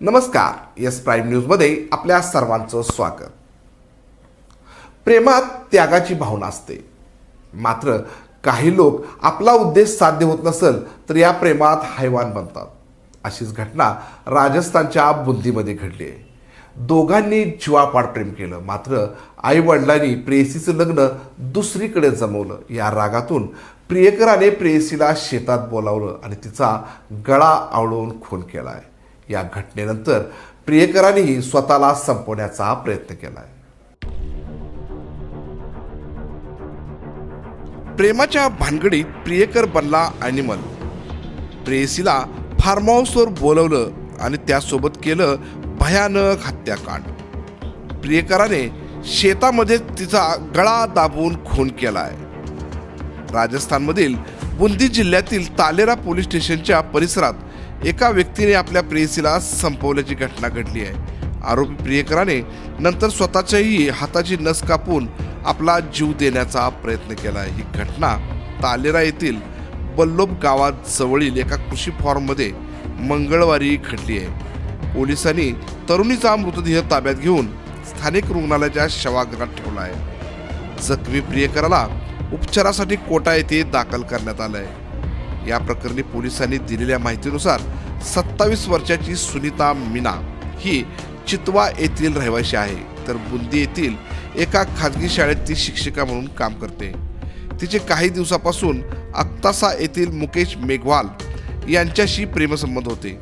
नमस्कार S prime न्यूजमध्ये आपल्या सर्वांचं स्वागत. प्रेमात त्यागाची भावना असते. मात्र काही लोक आपला उद्देश साध्य होत नसेल तर या प्रेमात हैवान बनतात. अशीच घटना राजस्थानच्या बुंदीमध्ये घडली आहे. दोघांनी जीवापाड प्रेम केलं मात्र आई वडिलांनी प्रेयसीचं लग्न दुसरीकडे जमवलं. या रागातून प्रियकराने प्रेयसीला शेतात बोलावलं आणि तिचा गळा आवळून खून केला आहे या घटनेनंतर प्रियकरांनीही स्वतःला संपवण्याचा प्रयत्न केलाय. प्रेमाच्या भानगडीत प्रियकर बनला ॲनिमल प्रेयसीला फार्म हाऊसवर बोलवलं आणि त्यासोबत केलं भयानक हत्याकांड. प्रियकराने शेतामध्ये तिचा गळा दाबून खून केलाय. राजस्थानमधील बुंदी जिल्ह्यातील तालेरा पोलीस स्टेशनच्या परिसरात एका व्यक्तीने आपल्या प्रेयसीला संपवल्याची घटना घडली आहे. आरोपी प्रियकराने नंतर स्वतःच्याही हाताची नस कापून आपला जीव देण्याचा प्रयत्न केला ही घटना तालेरा येथील बल्लोब गावात जवळील एका कृषी फॉर्ममध्ये मंगळवारी घडली आहे. पोलिसांनी तरुणीचा मृतदेह ताब्यात घेऊन स्थानिक रुग्णालयाच्या शवागृहात ठेवला आहे. जखमी प्रियकराला उपचारासाठी कोटा येथे दाखल करण्यात आलं आहे. या प्रकरणी पोलिसांनी दिलेल्या माहितीनुसार सत्तावीस वर्षाची सुनीता मीना ही चितवा येथील रहिवाशी आहे. तर बुंदी येथील एका खाजगी शाळेत ती शिक्षिका म्हणून काम करते. तिचे काही दिवसापासून अक्तासा येथील मुकेश मेघवाल यांच्याशी प्रेमसंबंध होते.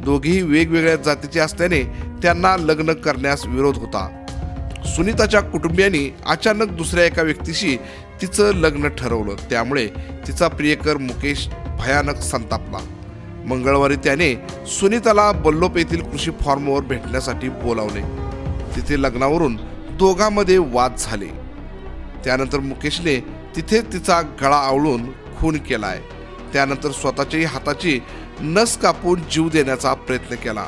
दोघेही वेगवेगळ्या जातीचे असल्याने त्यांना लग्न करण्यास विरोध होता. सुनीताच्या कुटुंबियांनी अचानक दुसऱ्या एका व्यक्तीशी तिचं लग्न ठरवलं. त्यामुळे तिचा प्रियकर मुकेश भयानक संतापला. मंगळवारी त्याने सुनीताला बल्लोप येथील कृषी फॉर्मवर भेटण्यासाठी बोलावले. तिथे लग्नावरून दोघांमध्ये वाद झाले. त्यानंतर मुकेशने तिथे तिचा गळा आवळून खून केलाय. त्यानंतर स्वतःच्याही हाताची नस कापून जीव देण्याचा प्रयत्न केला.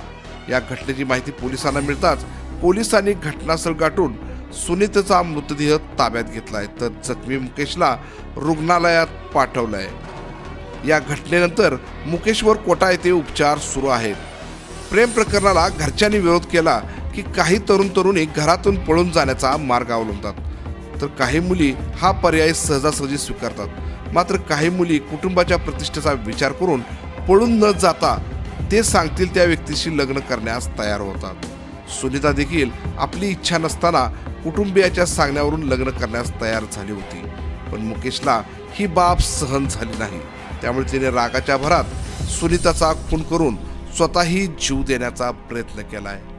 या घटनेची माहिती पोलिसांना मिळताच पोलिसांनी घटनास्थळ गाठून सुनीतेचा मृतदेह ताब्यात घेतलाय तर जखमी मुकेशला रुग्णालयात पाठवलंय. या घटनेनंतर मुकेशवर कोटा येथे उपचार सुरू आहेत. प्रेम प्रकरणाला घरच्यांनी विरोध केला की काही तरुण तरुणी घरातून पळून जाण्याचा मार्ग अवलंबतात. तर काही मुली हा पर्याय सहजासहजी स्वीकारतात. मात्र काही मुली कुटुंबाच्या प्रतिष्ठेचा विचार करून पळून न जाता ते सांगतील त्या व्यक्तीशी लग्न करण्यास तयार होतात. सुनीता देखील आपली इच्छा नसताना कुटुंबियाच्या सांगण्यावरून लग्न करण्यास तयार झाली होती. पण मुकेशला ही बाब सहन झाली नाही. त्यामुळे तिने रागाच्या भरात सुनीताचा खून करून स्वतःही जीव देण्याचा प्रयत्न केला आहे